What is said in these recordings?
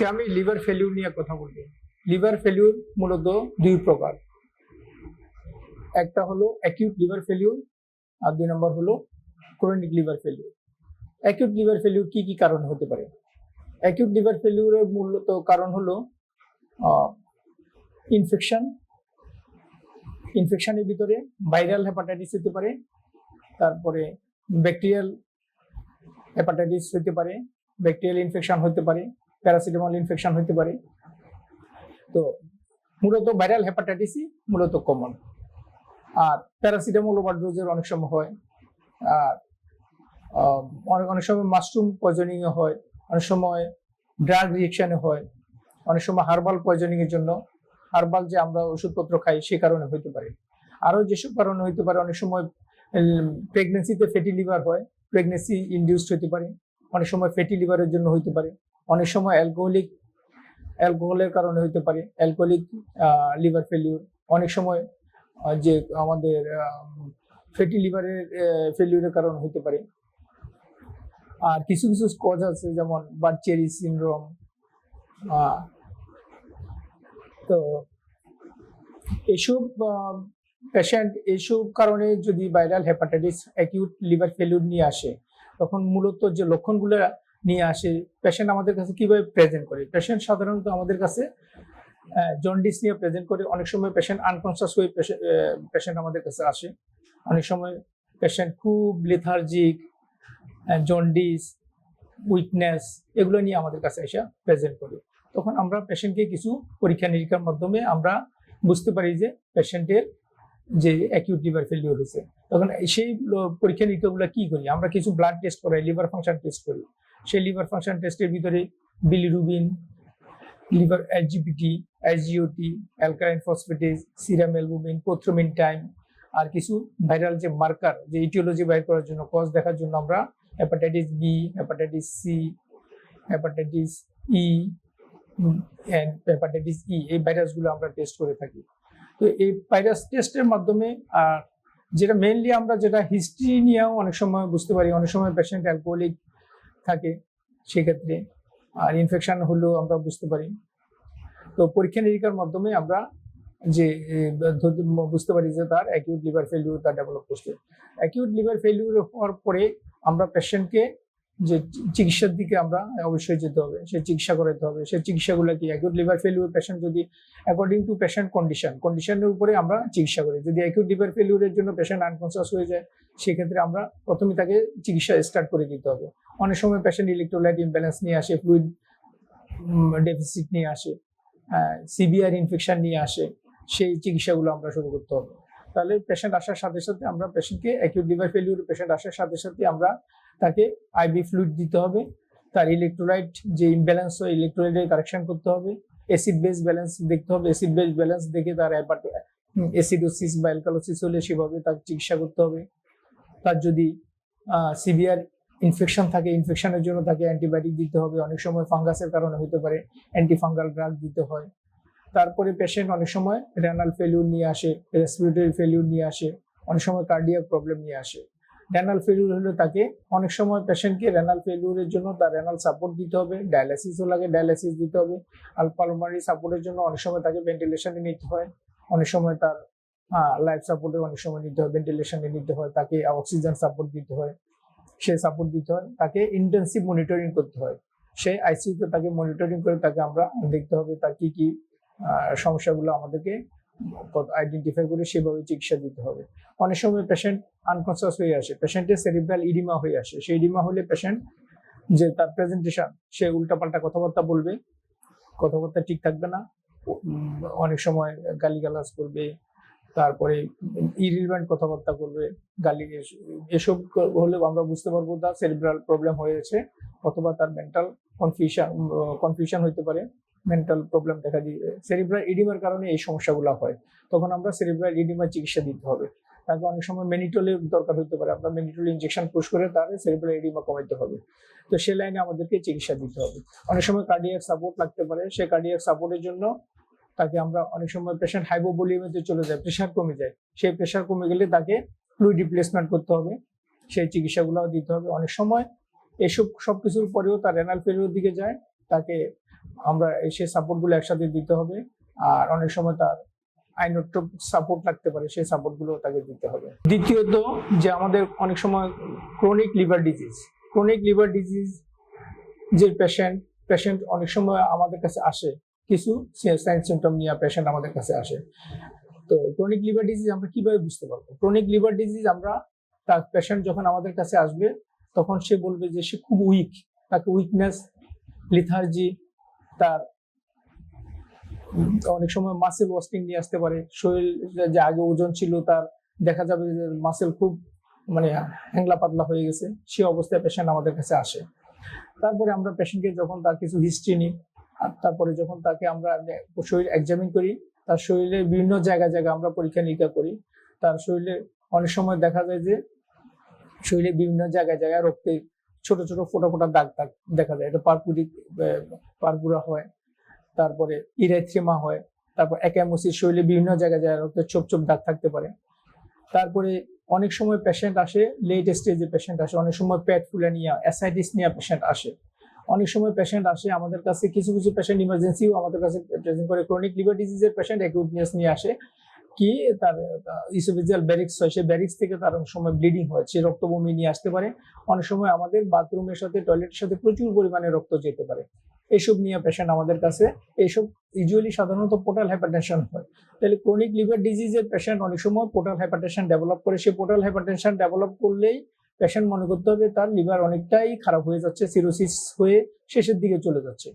আজকে আমি liver failure নিয়ে কথা বলব। লিভার ফেলিউর মূলত দুই প্রকার। একটা হলো অ্যাকিউট লিভার ফেলিউর আর দুই নম্বর হলো chronic liver failure acute liver failure কি কি কারণ হতে পারে? অ্যাকিউট লিভার ফেলিউরের মূলত কারণ হলো ইনফেকশন ইনফেকশনের ভিতরে ভাইরাল হেপাটাইটিস হতে পারে, তারপরে ব্যাকটেরিয়াল হেপাটাইটিস হতে পারে ব্যাকটেরিয়াল ইনফেকশন হতে পারে প্যারাসিটামল ইনফেকশন হতে পারে। তো মূলত ভাইরাল হেপাটাইটিসই মূলত কমন আর প্যারাসিটামল ওভারডোজের অনেক সময় হয়। আর অনেক অনেক সময় মাশরুম পয়জনিং হয়। অনেক সময় ড্রাগ রিয়েকশানে হয়। অনেক সময় হার্বাল পয়জনিংয়ের জন্য। হার্বাল যে আমরা ওষুধপত্র খাই সে কারণে হইতে পারে। আরও যেসব কারণে হইতে পারে, অনেক সময় প্রেগনেন্সিতে ফ্যাটি লিভার হয়। প্রেগনেন্সি ইনডিউসড হইতে পারে। অনেক সময় ফ্যাটি লিভারের জন্য হইতে পারে। অনেক সময় অ্যালকোহলিক অ্যালকোহলের কারণে হইতে পারে অ্যালকোহলিক লিভার ফেলিউর অনেক সময় যে আমাদের ফ্যাটি লিভারের ফেলিউরের কারণে হইতে পারে। আর কিছু কিছু কজ আছে, যেমন বার্চেরি সিনড্রোম তো এসব পেশেন্ট এইসব কারণে যদি viral hepatitis acute liver failure নিয়ে আসে, তখন মূলত যে লক্ষণগুলো নিয়ে আসে। পেশেন্ট আমাদের কাছে কীভাবে প্রেজেন্ট করে? পেশেন্ট সাধারণত আমাদের কাছে জন্ডিস নিয়ে প্রেজেন্ট করে। অনেক সময় পেশেন্ট আনকনসিয়াস হয়ে পেশেন্ট আমাদের কাছে আসে। অনেক সময় পেশেন্ট খুব লেথার্জিক জন্ডিস উইকনেস এগুলো নিয়ে আমাদের কাছে এসে প্রেজেন্ট করে। তখন আমরা পেশেন্টকে কিছু পরীক্ষা নিরীক্ষার মাধ্যমে আমরা বুঝতে পারি যে পেশেন্টের যে অ্যাকিউট লিভার ফেলিওর হয়েছে। তখন সেই পরীক্ষা নিরীক্ষাগুলো কি করি? আমরা কিছু ব্লাড টেস্ট করাই লিভার ফাংশন টেস্ট করি। সেই লিভার ফাংশন টেস্টের ভিতরে bilirubin liver LGPT SGOT alkaline phosphatase serum albumin prothrombin time আর কিছু ভাইরাল যে মার্কার যে ইটিওলজি বাইর করার জন্য কজ দেখার জন্য আমরা hepatitis B hepatitis C hepatitis E and hepatitis E এই ভাইরাসগুলো আমরা টেস্ট করে থাকি। তো এই ভাইরাস টেস্টের মাধ্যমে আর যেটা মেনলি আমরা যেটা হিস্ট্রি নিয়েও অনেক সময় বুঝতে পারি, অনেক সময় পেশেন্ট অ্যালকোহলিক থাকে সেক্ষেত্রে, আর ইনফেকশন হলেও আমরা বুঝতে পারি। তো পরীক্ষা নিরীক্ষার মাধ্যমে আমরা যে বুঝতে পারি যে তার অ্যাকিউট লিভার ফেলিউর তার ডেভেলপ করছে অ্যাকিউট লিভার ফেলিউর হওয়ার পরে আমরা পেশেন্টকে যে চিকিৎসার দিকে আমরা অবশ্যই যেতে হবে, সে চিকিৎসা করাতে হবে। সে চিকিৎসাগুলো কি? অ্যাকিউট লিভার ফেলিউর পেশেন্ট যদি অ্যাকর্ডিং টু পেশেন্ট কন্ডিশন কন্ডিশনের উপরে আমরা চিকিৎসা করি। যদি অ্যাকিউট লিভার ফেলিউরের জন্য পেশেন্ট আনকনসিয়াস হয়ে যায়, সেক্ষেত্রে আমরা প্রথমে তাকে চিকিৎসা স্টার্ট করে দিতে হবে। অনেক সময় পেশেন্ট ইলেকট্রোলাইট ইমব্যালেন্স নিয়ে আসে ফ্লুইড ডেফিসিট নিয়ে আসে সিভিয়ার ইনফেকশন নিয়ে আসে, সেই চিকিৎসাগুলো আমরা শুরু করতে হবে। তাহলে পেশেন্ট আসার সাথে সাথে আমরা পেশেন্টকে অ্যাকিউট লিভার ফেলিউর পেশেন্ট আসার সাথে সাথে আমরা তাকে আইবি ফ্লুইড দিতে হবে। তার ইলেকট্রোলাইট যে ইমব্যালেন্স হয় ইলেকট্রোলাইটের কারেকশন করতে হবে। অ্যাসিড বেস ব্যালেন্স দেখতে হবে। অ্যাসিড বেস ব্যালেন্স দেখে তার অ্যাসিডোসিস বা অ্যালকালোসিস হলে সেভাবে তার চিকিৎসা করতে হবে। তার যদি সিভিয়ার ইনফেকশন থাকে ইনফেকশনের জন্য তাকে অ্যান্টিবায়োটিক দিতে হবে। অনেক সময় ফাঙ্গাসের কারণে হতে পারে অ্যান্টিফাঙ্গাল ড্রাগ দিতে হয়। তারপরে পেশেন্ট অনেক সময় রেনাল ফেলিউর নিয়ে আসে রেসপিরেটরি ফেলিউর নিয়ে আসে, অনেক সময় কার্ডিয়াক প্রবলেম নিয়ে আসে। রেনাল ফেলিউর হলে তাকে অনেক সময় পেশেন্টকে রেনাল ফেলিউরের জন্য তার রেনাল সাপোর্ট দিতে হবে ডায়ালাসিসও লাগে ডায়ালাসিস দিতে হবে, আর পালমারি সাপোর্টের জন্য অনেক সময় তাকে ভেন্টিলেশনে নিতে হয়, অনেক সময় তার লাইফ সাপোর্টে অনেক সময় নিতে হয় ভেন্টিলেশনে নিতে হয়, তাকে অক্সিজেন সাপোর্ট দিতে হয়, সে সাপোর্ট দিতে হয়, তাকে ইন্টেন্সিভ মনিটরিং করতে হয় সেই আইসিউতে তাকে মনিটরিং করে তাকে আমরা দেখতে হবে তার কি কি সমস্যাগুলো আমাদেরকে আইডেন্টিফাই করে সেভাবে চিকিৎসা দিতে হবে। অনেক সময় পেশেন্ট আনকনসিয়াস হয়ে আসে পেশেন্টের সেরিব্রাল ইডিমা হয়ে আসে। সেই ইডিমা হলে পেশেন্ট যে তার প্রেজেন্টেশন সে উল্টাপাল্টা কথাবার্তা বলবে, কথাবার্তা ঠিক থাকবে না। অনেক সময় গালিগালাজ করবে, তারপরে ইরিলেভেন্ট কথাবার্তা করবে গালি, এসব হলে আমরা বুঝতে পারব তার সেরিব্রাল প্রবলেম হয়েছে, অথবা তার মেন্টাল কনফিউশন কনফিউশন হতে পারে। মেন্টাল প্রবলেম দেখা দিয়ে সেরিব্রাল ইডিমার কারণে এই সমস্যাগুলো হয়। তখন আমরা সেরিব্রাল ইডিমার চিকিৎসা দিতে হবে। তাকে অনেক সময় মেনিটোলের দরকার হতে পারে। আমরা মেনিটোল ইঞ্জেকশন পুশ করে তার সেরিব্রাল ইডিমা কমাইতে হবে। তো সে লাইনে আমাদেরকে চিকিৎসা দিতে হবে। অনেক সময় কার্ডিয়াক সাপোর্ট লাগতে পারে। সে কার্ডিয়াক সাপোর্টের জন্য তাকে আমরা অনেক সময় পেশেন্ট হাইপোভলিউমেতে চলে যায় প্রেশার কমে যায়। সেই প্রেশার কমে গেলে তাকে ফ্লুইড রিপ্লেসমেন্ট করতে হবে। সেই চিকিৎসাগুলো দিতে হবে। অনেক সময় এসব সব কিছুর পরেও তার রেনাল ফেলিওর দিকে যায়। তাকে আমরা সেই সাপোর্টগুলো একসাথে দিতে হবে। আর অনেক সময় তার আইনত সাপোর্ট লাগতে পারে, সেই সাপোর্টগুলো তাকে দিতে হবে। দ্বিতীয়ত যে আমাদের অনেক সময় chronic liver disease chronic liver disease যে পেশেন্ট পেশেন্ট অনেক সময় আমাদের কাছে আসে, কিছু সাইন সিমটম নিয়ে পেশেন্ট আমাদের কাছে আসে। তো ক্রনিক লিভার ডিজিজ আমরা কীভাবে বুঝতে পারব? ক্রনিক লিভার ডিজিজ আমরা তার পেশেন্ট যখন আমাদের কাছে আসবে, তখন সে বলবে যে সে খুব উইক তাকে উইকনেস লিথার্জি তার অনেক সময় মাসেল ওয়াস্টিং নিয়ে আসতে পারে। শরীর যে আগে ওজন ছিল তার দেখা যাবে যে মাসেল খুব মানে হ্যাংলা পাতলা হয়ে গেছে, সে অবস্থায় পেশেন্ট আমাদের কাছে আসে। তারপরে আমরা পেশেন্টকে যখন তার কিছু হিস্ট্রি নিই, আর তারপরে যখন তাকে আমরা শরীর এক্সামিন করি, তার শরীরে বিভিন্ন জায়গা জায়গা আমরা পরীক্ষা নিরীক্ষা করি। তার শরীরে অনেক সময় দেখা যায় যে শরীরে বিভিন্ন জায়গায় জায়গায় রক্তে ছোট ছোট ফোটা ফোটা দাগ দাগ দেখা যায়। এটা পারপুরিক পারপুরা হয়। তারপরে ইরেথ্রিমা হয়। তারপর একামোসিস শরীরে বিভিন্ন জায়গায় যায় রক্তের চোপ চোপ দাগ থাকতে পারে। তারপরে অনেক সময় পেশেন্ট আসে লেট স্টেজে পেশেন্ট আসে, অনেক সময় পেট নিয়ে অ্যাসাইটিস নিয়ে পেশেন্ট আসে। অনেক সময় পেশেন্ট আসে, আমাদের কাছে কিছু কিছু পেশেন্ট ইমার্জেন্সিও আমাদের কাছে প্রেজেন্ট করে। ক্রনিক লিভার ডিজিজের পেশেন্ট অ্যাকিউটনেস নিয়ে আসে। কি, তার ইসোফিজিয়াল ব্যারিক্স হয়, সেই ব্যারিক্স থেকে তার অনেক সময় ব্লিডিং হয়, সে রক্ত বমি নিয়ে আসতে পারে। অনেক সময় আমাদের বাথরুমের সাথে টয়লেটের সাথে প্রচুর পরিমাণে রক্ত যেতে পারে। এইসব নিয়ে পেশেন্ট আমাদের কাছে এইসব ইউজুয়ালি সাধারণত পোর্টাল হাইপারটেনশন হয়। তাহলে ক্রনিক লিভার ডিজিজের পেশেন্ট অনেক সময় পোর্টাল হাইপারটেনশন ডেভেলপ করে। সে পোর্টাল হাইপারটেনশন ডেভেলপ করলেই পেশেন্ট মনে করতে হবে তার লিভার অনেকটাই খারাপ হয়ে যাচ্ছে সিরোসিস হয়ে শেষের দিকে চলে যাচ্ছে।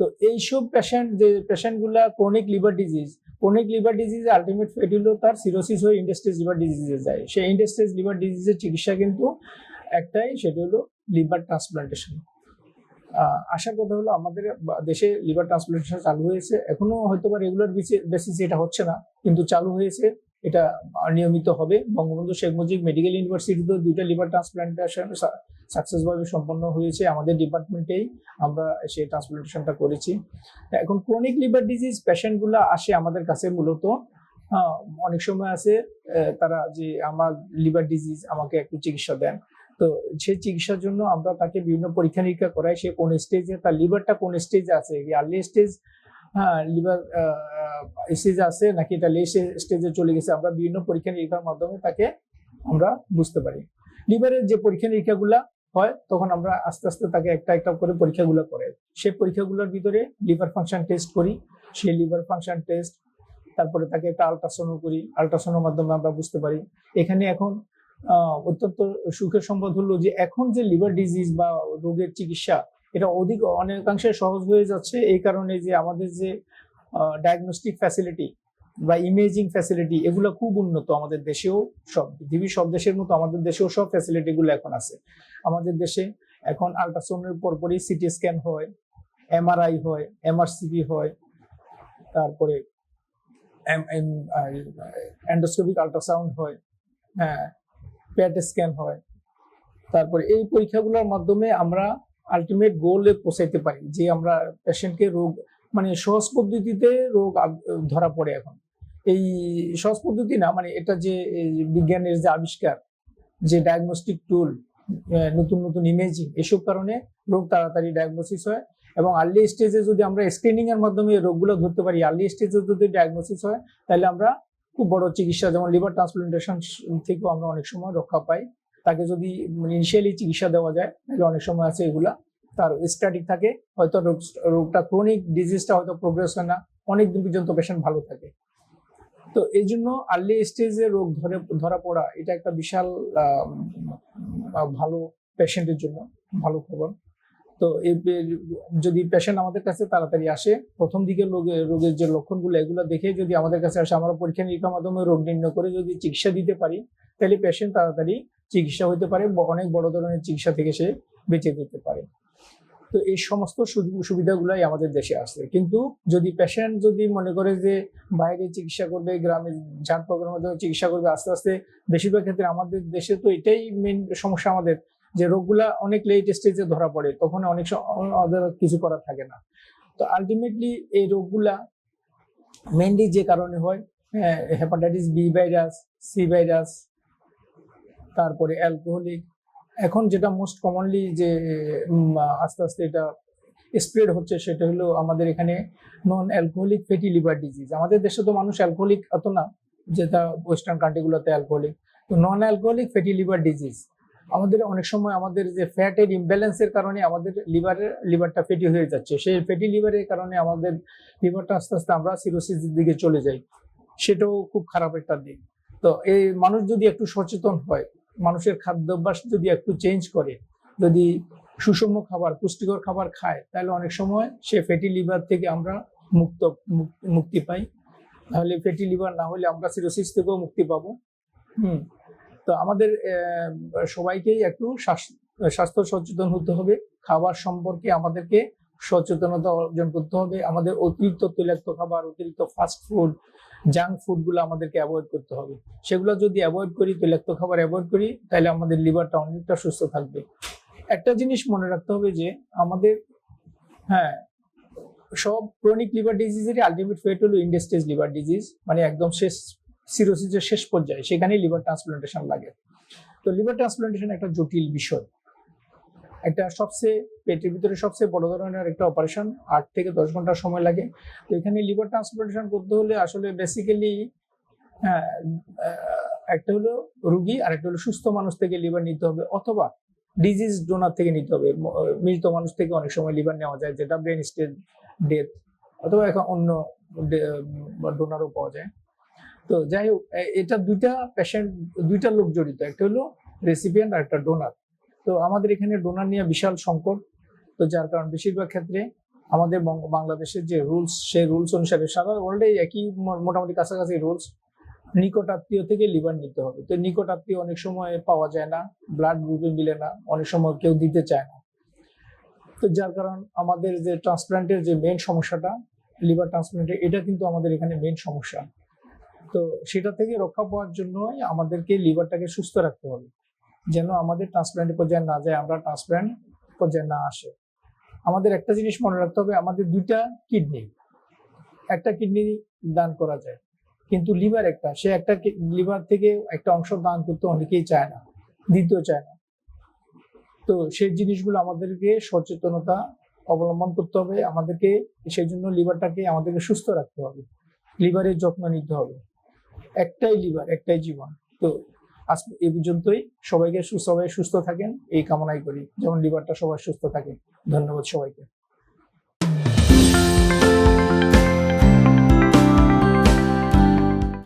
তো এইসব পেশেন্ট যে পেশেন্টগুলা chronic liver disease chronic liver ডিজিজে ultimate fate হলো তার সিরোসিস হয়ে ইন্ডাস্ট্রিজ লিভার ডিজিজে যায়। সেই ইন্ডাস্ট্রিজ লিভার ডিজিজের চিকিৎসা কিন্তু একটাই, সেটা হলো লিভার ট্রান্সপ্লান্টেশন আসার কথা হলো আমাদের দেশে লিভার ট্রান্সপ্লান্টেশন চালু হয়েছে। এখনও হয়তো বা রেগুলার বেসিসে এটা হচ্ছে না, কিন্তু চালু হয়েছে। এটা নিয়মিত হবে। বঙ্গবন্ধু শেখ মুজিব মেডিকেল ইউনিভার্সিটিতেও দুইটা লিভার ট্রান্সপ্লান্টেশন সাকসেসভাবে সম্পন্ন হয়েছে আমাদের ডিপার্টমেন্টেই আমরা সেই ট্রান্সপ্লান্টেশনটা করেছি। এখন ক্রনিক লিভার ডিজিজ পেশেন্টগুলো আসে আমাদের কাছে মূলত। আহ, অনেক সময় আছে তারা যে আমার লিভার ডিজিজ আমাকে একটু চিকিৎসা দেন। তো সেই চিকিৎসার জন্য আমরা তাকে বিভিন্ন পরীক্ষা নিরীক্ষা করাই। সে কোন স্টেজে তার লিভারটা কোন স্টেজে আছে? আর্লি স্টেজ হ্যাঁ লিভার স্টেজ আছে নাকি এটা লেস স্টেজে চলে গেছে? আমরা বিভিন্ন পরীক্ষা নিরীক্ষার মাধ্যমে তাকে আমরা বুঝতে পারি। লিভারের যে পরীক্ষা নিরীক্ষাগুলা হয়, তখন আমরা আস্তে আস্তে তাকে একটা একটা করে পরীক্ষাগুলো করে। সেই পরীক্ষাগুলোর ভিতরে লিভার ফাংশন টেস্ট করি, সেই লিভার ফাংশন টেস্ট, তারপরে তাকে একটা আলট্রাসাউন্ড করি, আলট্রাসাউন্ডের মাধ্যমে আমরা বুঝতে পারি। এখানে এখন অত্যন্ত সুখের সম্পদ হলো যে এখন যে লিভার ডিজিজ বা রোগের চিকিৎসা, এটা অধিক, অনেকাংশে সহজ হয়ে যাচ্ছে এই কারণে যে আমাদের যে ডায়াগনস্টিক ফ্যাসিলিটি বা ইমেজিং ফ্যাসিলিটি এগুলো খুব উন্নত আমাদের দেশেও সব, পৃথিবীর সব দেশের মতো আমাদের দেশেও সব ফ্যাসিলিটিগুলো এখন আছে। আমাদের দেশে। এখন আলট্রাসাউন্ডের পরপরই সিটি স্ক্যান হয় এমআরআই হয় এমআরসিপি হয়, তারপরে অ্যান্ডোস্কোপিক আলট্রাসাউন্ড হয় হ্যাঁ প্যাট স্ক্যান হয়। তারপরে এই পরীক্ষাগুলোর মাধ্যমে আমরা আলটিমেট গোলে পৌঁছাইতে পারি যে আমরা পেশেন্টকে রোগ মানে সহজ পদ্ধতিতে রোগ ধরা পড়ে এখন। এই সহজ পদ্ধতি না মানে এটা যে বিজ্ঞানের যে আবিষ্কার, যে ডায়াগনস্টিক টুল নতুন নতুন ইমেজিং এসব কারণে রোগ তাড়াতাড়ি ডায়াগনোসিস হয় এবং আর্লি স্টেজে যদি আমরা স্ক্রিনিং এর মাধ্যমে রোগগুলো ধরতে পারি আর্লি স্টেজে যদি ডায়াগনোসিস হয়, তাহলে আমরা খুব বড় চিকিৎসা, যেমন লিভার ট্রান্সপ্লান্টেশন থেকেও আমরা অনেক সময় রক্ষা পাই। তাকে যদি ইনিশিয়ালি চিকিৎসা দেওয়া যায়, তাহলে অনেক সময় আছে এগুলা। তার স্ট্যাটিক থাকে, হয়তো রোগ, রোগটা ক্রনিক ডিজিজটা হয়তো প্রোগ্রেস হয় না, অনেক দিন পর্যন্ত পেশেন্ট ভালো থাকে। তো এই জন্য আর্লি স্টেজে রোগ ধরে, ধরা পড়া, এটা একটা বিশাল ভালো পেশেন্টের জন্য, ভালো খবর। তো যদি পেশেন্ট আমাদের কাছে তাড়াতাড়ি আসে, প্রথম দিকে রোগের রোগের যে লক্ষণগুলো, এগুলো দেখে যদি আমাদের কাছে আসে, আমরা পরীক্ষা নিরীক্ষার মাধ্যমে রোগ নির্ণয় করে যদি চিকিৎসা দিতে পারি, তাহলে পেশেন্ট তাড়াতাড়ি চিকিৎসা হতে পারে অনেক বড় ধরনের চিকিৎসা থেকে সে বেঁচে যেতে পারে। তো এই সমস্ত সুযোগ সুবিধাগুলাই আমাদের দেশে আছে কিন্তু যদি পেশেন্ট যদি মনে করে যে বাইরে চিকিৎসা করবে, গ্রামে ঝাড় মাধ্যমে চিকিৎসা করবে আস্তে আস্তে, বেশিরভাগ ক্ষেত্রে আমাদের দেশে তো এটাই মেন সমস্যা আমাদের, যে রোগগুলা অনেক লেট স্টেজে ধরা পড়ে, তখন অনেক কিছু করার থাকে না। তো আলটিমেটলি এই রোগগুলা মেনলি যে কারণে হয় হ্যাঁ hepatitis B virus C virus তারপরে অ্যালকোহলিক এখন যেটা মোস্ট কমনলি যে আস্তে আস্তে এটা স্প্রেড হচ্ছে সেটা হলো আমাদের এখানে non alcoholic fatty liver disease আমাদের দেশে তো মানুষ অ্যালকোহলিক এত না, যেটা ওয়েস্টার্ন কান্ট্রিগুলোতে অ্যালকোহলিক তো non alcoholic fatty liver disease আমাদের অনেক সময় আমাদের যে ফ্যাটের ইমব্যালেন্সের কারণে আমাদের লিভারের লিভারটা ফ্যাটি হয়ে যাচ্ছে। সেই ফ্যাটি লিভারের কারণে আমাদের লিভারটা আস্তে আস্তে আমরা সিরোসিসের দিকে চলে যাই। সেটাও খুব খারাপ একটা দিক। তো এই মানুষ যদি একটু সচেতন হয় মানুষের খাদ্যাভ্যাস যদি একটু চেঞ্জ করে, যদি সুষম খাবার, পুষ্টিকর খাবার খায়, তাহলে অনেক সময় সে ফ্যাটি লিভার থেকে আমরা মুক্ত, মুক- মুক্তি পাই। তাহলে ফ্যাটি লিভার না হলে আমরা সিরোসিস থেকেও মুক্তি পাবো। হুম, তো আমাদের সবাইকেই একটু স্বাস্থ্য সচেতন হতে হবে। খাবার সম্পর্কে আমাদেরকে সচেতনতা অর্জন করতে হবে। আমাদের অতিরিক্ত তৈলাক্ত খাবার, অতিরিক্ত ফাস্ট ফুড জাঙ্ক ফুডগুলো আমাদেরকে অ্যাভয়েড করতে হবে। সেগুলো যদি অ্যাভয়েড করি তৈলাক্ত খাবার অ্যাভয়েড করি, তাহলে আমাদের লিভারটা অনেকটা সুস্থ থাকবে। একটা জিনিস মনে রাখতে হবে যে, আমাদের হ্যাঁ সব ক্রনিক লিভার ডিজিজেরই আলটিমেট ফেট হলো ইন্ডাস্ট্রিজ লিভার ডিজিজ মানে একদম শেষ সিরোসিসের শেষ পর্যায়ে, সেখানেই লিভার ট্রান্সপ্লান্টেশন লাগে। তো লিভার ট্রান্সপ্লান্টেশন একটা জটিল বিষয়। একটা সবচেয়ে পেটের ভিতরে সবচেয়ে বড় ধরনের একটা অপারেশন আট থেকে দশ ঘণ্টা সময় লাগে। তো এখানে লিভার ট্রান্সপ্লান্টেশন করতে হলে আসলে বেসিক্যালি একটা হলো রুগী আর একটা হলো সুস্থ মানুষ থেকে লিভার নিতে হবে অথবা ডিজিজ ডোনার থেকে নিতে হবে। মৃত মানুষ থেকে অনেক সময় লিভার নেওয়া যায়, যেটা ব্রেন স্টেজ ডেথ অথবা এখন অন্য ডোনারও পাওয়া যায়। তো যাই হোক এটা দুইটা পেশেন্ট দুইটা লোক জড়িত, একটা হলো রেসিপিয়েন্ট আর একটা ডোনার তো আমাদের এখানে ডোনার নিয়ে বিশাল সংকট। তো যার কারণ বেশিরভাগ ক্ষেত্রে আমাদের বাংলাদেশের যে রুলস, সেই রুলস অনুসারে সারা ওয়ার্ল্ডে একই মোটামুটি কাছাকাছি রুলস নিকট আত্মীয় থেকে লিভার নিতে হবে। তো নিকট আত্মীয় অনেক সময় পাওয়া যায় না ব্লাড গ্রুপে মিলে না, অনেক সময় কেউ দিতে চায় না। তো যার কারণ আমাদের যে ট্রান্সপ্লান্টের যে মেন সমস্যাটা লিভার ট্রান্সপ্লান্টের এটা কিন্তু আমাদের এখানে মেন সমস্যা। তো সেটা থেকে রক্ষা পাওয়ার জন্যই আমাদেরকে লিভারটাকে সুস্থ রাখতে হবে। যেন আমাদের ট্রান্সপ্ল্যান্ট পর্যায়ে না যায়, আমরা ট্রান্সপ্লান্ট পর্যায়ে না আসে। আমাদের একটা জিনিস মনে রাখতে হবে, আমাদের দুইটা কিডনি একটা কিডনি দান করা যায়, কিন্তু লিভার একটা, সে একটা লিভার থেকে একটা অংশ দান করতে অনেকেই চায় না দিতেও চায় না। তো সেই জিনিসগুলো আমাদেরকে সচেতনতা অবলম্বন করতে হবে, আমাদেরকে সেই জন্য লিভারটাকে আমাদেরকে সুস্থ রাখতে হবে লিভারের যত্ন নিতে হবে। একটাই লিভার একটাই জীবন, তো আজ এ পর্যন্তই। সবাইকে সবাই সুস্থ থাকেন, এই কামনাই করি। যেমন লিভারটা সবাই সুস্থ থাকে। ধন্যবাদ সবাইকে।